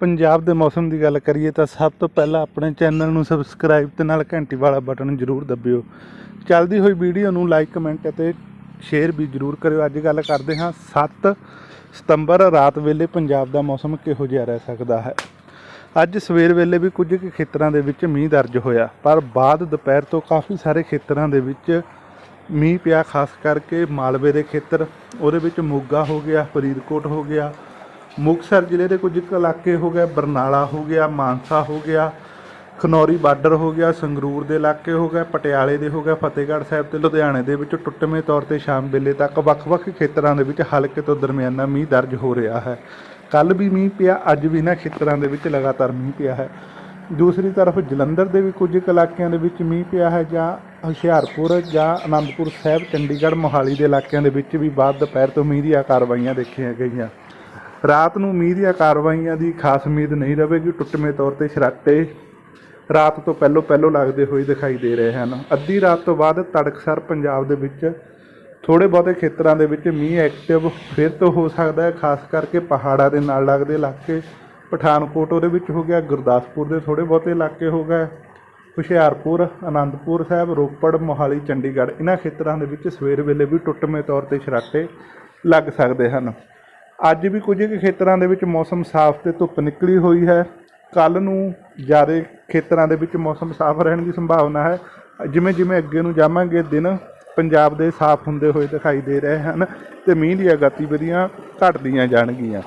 ਪੰਜਾਬ ਦੇ ਮੌਸਮ ਦੀ ਗੱਲ ਕਰੀਏ ਤਾਂ ਸਭ ਤੋਂ ਪਹਿਲਾਂ ਆਪਣੇ ਚੈਨਲ ਨੂੰ ਸਬਸਕ੍ਰਾਈਬ ਤੇ ਨਾਲ ਘੰਟੀ ਵਾਲਾ ਬਟਨ ਜ਼ਰੂਰ ਦਬਿਓ। ਚੱਲਦੀ ਹੋਈ ਵੀਡੀਓ ਨੂੰ ਲਾਈਕ ਕਮੈਂਟ ਅਤੇ ਸ਼ੇਅਰ ਵੀ ਜ਼ਰੂਰ ਕਰਿਓ। ਅੱਜ ਗੱਲ ਕਰਦੇ ਹਾਂ 7 ਸਤੰਬਰ, ਰਾਤ ਵੇਲੇ ਪੰਜਾਬ ਦਾ ਮੌਸਮ ਕਿਹੋ ਜਿਹਾ ਰਹਿ ਸਕਦਾ ਹੈ? ਅੱਜ ਸਵੇਰ ਵੇਲੇ ਵੀ ਕੁਝ ਕੁ ਖੇਤਰਾਂ ਦੇ ਵਿੱਚ ਮੀਂਹ ਦਰਜ ਹੋਇਆ, ਪਰ ਬਾਅਦ ਦੁਪਹਿਰ ਤੋਂ ਕਾਫੀ ਸਾਰੇ ਖੇਤਰਾਂ ਦੇ ਵਿੱਚ ਮੀਂਹ ਪਿਆ, ਖਾਸ ਕਰਕੇ ਮਾਲਵੇ ਦੇ ਖੇਤਰ। ਉਹਦੇ ਵਿੱਚ ਮੋਗਾ ਹੋ ਗਿਆ, ਫਰੀਦਕੋਟ ਹੋ ਗਿਆ ਮੁਕਤਸਰ ਜ਼ਿਲ੍ਹੇ ਦੇ ਕੁਝ ਕੁ ਇਲਾਕੇ ਹੋ ਗਏ, ਬਰਨਾਲਾ ਹੋ ਗਿਆ, ਮਾਨਸਾ ਹੋ ਗਿਆ, ਖਨੌਰੀ ਬਾਰਡਰ ਹੋ ਗਿਆ, ਸੰਗਰੂਰ ਦੇ ਇਲਾਕੇ ਹੋ ਗਏ, ਪਟਿਆਲੇ ਦੇ ਹੋ ਗਿਆ ਫਤਿਹਗੜ੍ਹ ਸਾਹਿਬ ਤੇ ਲੁਧਿਆਣੇ ਦੇ ਵਿੱਚ ਟੁੱਟਵੇਂ ਤੌਰ ਤੇ ਸ਼ਾਮ ਵੇਲੇ ਤੱਕ ਵੱਖ-ਵੱਖ ਖੇਤਰਾਂ ਦੇ ਵਿੱਚ ਹਲਕੇ ਤੋਂ ਦਰਮਿਆਨਾ ਮੀਂਹ ਦਰਜ ਹੋ ਰਿਹਾ ਹੈ। ਕੱਲ ਵੀ ਮੀਂਹ ਪਿਆ, ਅੱਜ ਵੀ ਇਹਨਾਂ ਖੇਤਰਾਂ ਦੇ ਵਿੱਚ ਲਗਾਤਾਰ ਮੀਂਹ ਪਿਆ ਹੈ। ਦੂਸਰੀ ਤਰਫ ਜਲੰਧਰ ਦੇ ਵੀ ਕੁਝ ਕੁ ਇਲਾਕਿਆਂ ਦੇ ਵਿੱਚ ਮੀਂਹ ਪਿਆ ਹੈ, ਜਾਂ ਹੁਸ਼ਿਆਰਪੁਰ ਜਾਂ ਆਨੰਦਪੁਰ ਸਾਹਿਬ, ਚੰਡੀਗੜ੍ਹ, ਮੋਹਾਲੀ ਦੇ ਇਲਾਕਿਆਂ ਦੇ ਵਿੱਚ ਵੀ ਬਾਅਦ ਦੁਪਹਿਰ ਤੋਂ ਮੀਂਹ ਦੀਆਂ ਕਾਰਵਾਈਆਂ ਦੇਖੀਆਂ ਗਈਆਂ। ਰਾਤ ਨੂੰ ਮੀਂਹ ਦੀਆਂ ਕਾਰਵਾਈਆਂ ਦੀ ਖਾਸ ਉਮੀਦ ਨਹੀਂ ਰਹੇਗੀ, ਟੁੱਟਵੇਂ ਤੌਰ ਤੇ ਸ਼ਰਾਟੇ ਰਾਤ ਤੋਂ ਪਹਿਲੋਂ ਪਹਿਲੋਂ ਲੱਗਦੇ ਹੋਏ ਦਿਖਾਈ ਦੇ ਰਹੇ ਹਨ। ਅੱਧੀ ਰਾਤ ਤੋਂ ਬਾਅਦ ਤੜਕਸਰ ਪੰਜਾਬ ਦੇ ਵਿੱਚ ਥੋੜੇ ਬਹੁਤੇ ਖੇਤਰਾਂ ਦੇ ਵਿੱਚ ਮੀਂਹ ਐਕਟਿਵ ਫਿਰ ਤੋਂ ਹੋ ਸਕਦਾ ਹੈ, ਖਾਸ ਕਰਕੇ ਪਹਾੜਾਂ ਦੇ ਨਾਲ ਲੱਗਦੇ ਇਲਾਕੇ। ਪਠਾਨਕੋਟ ਉਹਦੇ ਵਿੱਚ ਹੋ ਗਿਆ, ਗੁਰਦਾਸਪੁਰ ਦੇ ਥੋੜੇ ਬਹੁਤੇ ਇਲਾਕੇ ਹੋ ਗਏ। ਹੁਸ਼ਿਆਰਪੁਰ ਆਨੰਦਪੁਰ ਸਾਹਿਬ, ਰੋਪੜ, ਮੋਹਾਲੀ, ਚੰਡੀਗੜ੍ਹ ਇਹਨਾਂ ਖੇਤਰਾਂ ਦੇ ਵਿੱਚ ਸਵੇਰ ਵੇਲੇ ਵੀ ਟੁੱਟਵੇਂ ਤੌਰ ਤੇ ਛਰਾਟੇ ਲੱਗ ਸਕਦੇ ਹਨ। ਅੱਜ ਵੀ ਕੁਝ ਕੁ ਖੇਤਰਾਂ ਦੇ ਵਿੱਚ ਮੌਸਮ ਸਾਫ਼ ਤੇ ਧੁੱਪ ਨਿਕਲੀ ਹੋਈ ਹੈ। ਕੱਲ ਨੂੰ ਜ਼ਿਆਦਾ ਖੇਤਰਾਂ ਦੇ ਵਿੱਚ ਮੌਸਮ ਸਾਫ਼ ਰਹਿਣ ਦੀ ਸੰਭਾਵਨਾ ਹੈ। ਜਿਵੇਂ ਜਿਵੇਂ ਅੱਗੇ ਨੂੰ ਜਾਵਾਂਗੇ, ਦਿਨ ਪੰਜਾਬ ਦੇ ਸਾਫ਼ ਹੁੰਦੇ ਹੋਏ ਦਿਖਾਈ ਦੇ ਰਹੇ ਹਨ ਤੇ ਮੀਂਹ ਦੀਆਂ ਗਤੀਵਿਧੀਆਂ ਘਟਦੀਆਂ ਜਾਣਗੀਆਂ।